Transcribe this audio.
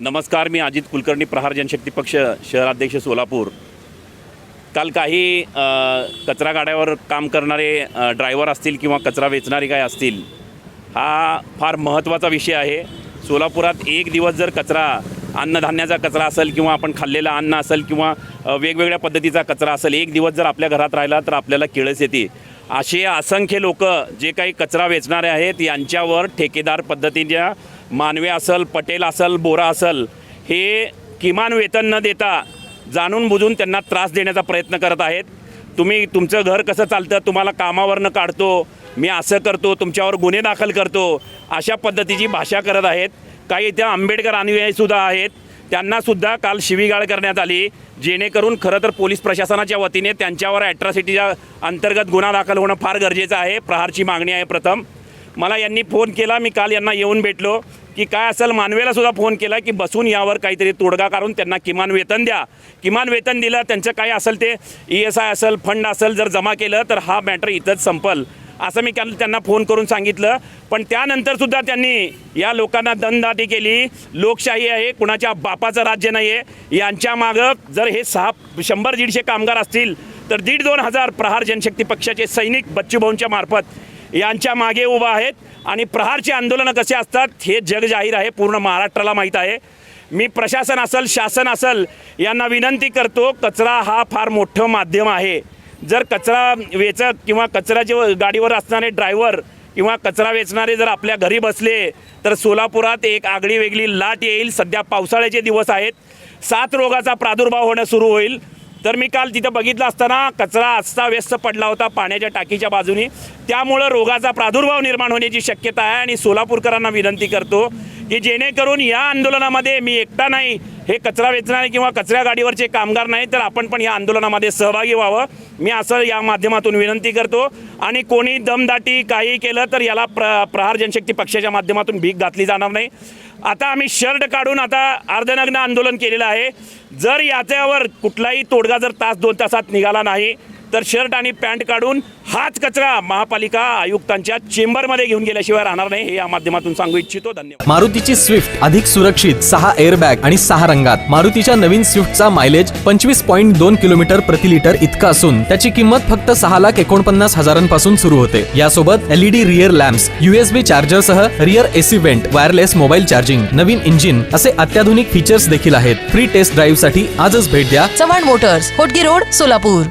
नमस्कार मी अजित कुलकर्णी प्रहार जनशक्ती पक्ष शहराध्यक्ष सोलापूर. काल काही कचरा गाड्यावर काम करणारे ड्रायव्हर असतील किंवा कचरा वेचणारे काय असतील हा फार महत्त्वाचा विषय आहे. सोलापुरात एक दिवस जर कचरा अन्नधान्याचा कचरा असेल किंवा आपण खाल्लेलं अन्न असेल किंवा वेगवेगळ्या पद्धतीचा कचरा असेल एक दिवस जर आपल्या घरात राहिला तर आपल्याला किळस येते. असे असंख्य लोक जे काही कचरा वेचणारे आहेत यांच्यावर ठेकेदार पद्धतीच्या मानवे असल पटेल असल बोरा असेल हे किमान वेतन न देता जाणून बुजून त्यांना त्रास देण्याचा प्रयत्न करत आहेत. तुम्ही तुमचं घर कसं चालतं तुम्हाला कामावरनं काढतो मी असं करतो तुमच्यावर गुन्हे दाखल करतो अशा पद्धतीची भाषा करत आहेत. काही इथे आंबेडकर अनुयायीसुद्धा आहेत. त्यांनासुद्धा काल शिवीगाळ करण्यात आली. जेणेकरून खरं तर पोलीस प्रशासनाच्या वतीने त्यांच्यावर ॲट्रॉसिटीच्या अंतर्गत गुन्हा दाखल होणं फार गरजेचं आहे. प्रहारची मागणी आहे प्रथम. मला यांनी फोन केला. मी काल यांना येऊन भेटलो की काय असेल? मानवेला सुद्धा फोन केला की बसून यावर काहीतरी तोडगा काढून त्यांना किमान वेतन द्या. किमान वेतन दिलं. त्यांचं काय असेल ते ई एस आय असेल फंड असेल जर जमा केलं तर हा मॅटर इथंच संपल. असं मी त्यांना फोन करून सांगितलं. पण त्यानंतर सुद्धा त्यांनी या लोकांना दणदाटी केली. लोकशाही आहे कुणाच्या बापाचं राज्य नाही आहे यांच्या मागं जर हे सहा शंभर दीडशे कामगार असतील तर दीड दोन हजार प्रहार जनशक्ती पक्षाचे सैनिक बच्चूभाऊंच्या मार्फत यांच्या मागे उभा आहेत. आणि प्रहारचे आंदोलनं कसे असतात हे जग जाहीर आहे पूर्ण महाराष्ट्राला माहीत आहे. मी प्रशासन असेल शासन असेल यांना विनंती करतो कचरा हा फार मोठं माध्यम आहे. जर कचरा वेचक किंवा कचऱ्याचे गाडीवर असणारे ड्रायव्हर किंवा कचरा वेचणारे जर आपल्या घरी बसले तर सोलापुरात एक आगळी वेगळी लाट येईल. सध्या पावसाळ्याचे दिवस आहेत. सात रोगाचा प्रादुर्भाव होणं सुरू होईल. तर मी काल तिथं बघितलं असताना कचरा अस्ताव्यस्त पडला होता पाण्याच्या टाकीच्या बाजूने. त्यामुळं रोगाचा प्रादुर्भाव निर्माण होण्याची शक्यता आहे आणि सोलापूरकरांना विनंती करतो की जेणेकरून या आंदोलनामध्ये मी एकटा नाही हे कचरा वेचणारे किंवा कचऱ्या गाडीवरचे कामगार नाही तर आपण पण या आंदोलनामध्ये सहभागी व्हावं. मी असं या माध्यमातून विनंती करतो. आणि कोणी दमदाटी काही केलं तर याला प्र प्रहार जनशक्ती पक्षाच्या माध्यमातून भीक घातली जाणार नाही. आता आम्ही शर्ट काढून आता अर्धनग्न आंदोलन केलेलं आहे. जर याच्यावर कुठलाही तोडगा जर तास दोन तासात निघाला नाही तर शर्ट आणि पॅन्ट काढून हाच कचरा महापालिका आयुक्तांच्या चेंबरमध्ये घेऊन गेल्याशिवाय राहणार नाही हे या माध्यमातून सांगू इच्छितो. धन्यवाद. मारुतीची स्विफ्ट अधिक सुरक्षित सहा एअरबॅग आणि सहा रंगात. मारुतीच्या नवीन स्विफ्टचा मायलेज पंचवीस पॉईंट दोन किलोमीटर प्रति लिटर इतका असून त्याची किंमत फक्त सहा लाख एकोणपन्नास हजारांपासून सुरू होते. यासोबत LED rear lamps USB charger सह rear AC vent wireless mobile charging नवीन इंजिन असे अत्याधुनिक फीचर्स देखील आहेत. फ्री टेस्ट ड्राईव्हसाठी आजच भेट द्या. Chavan motors Hotgi road Solapur.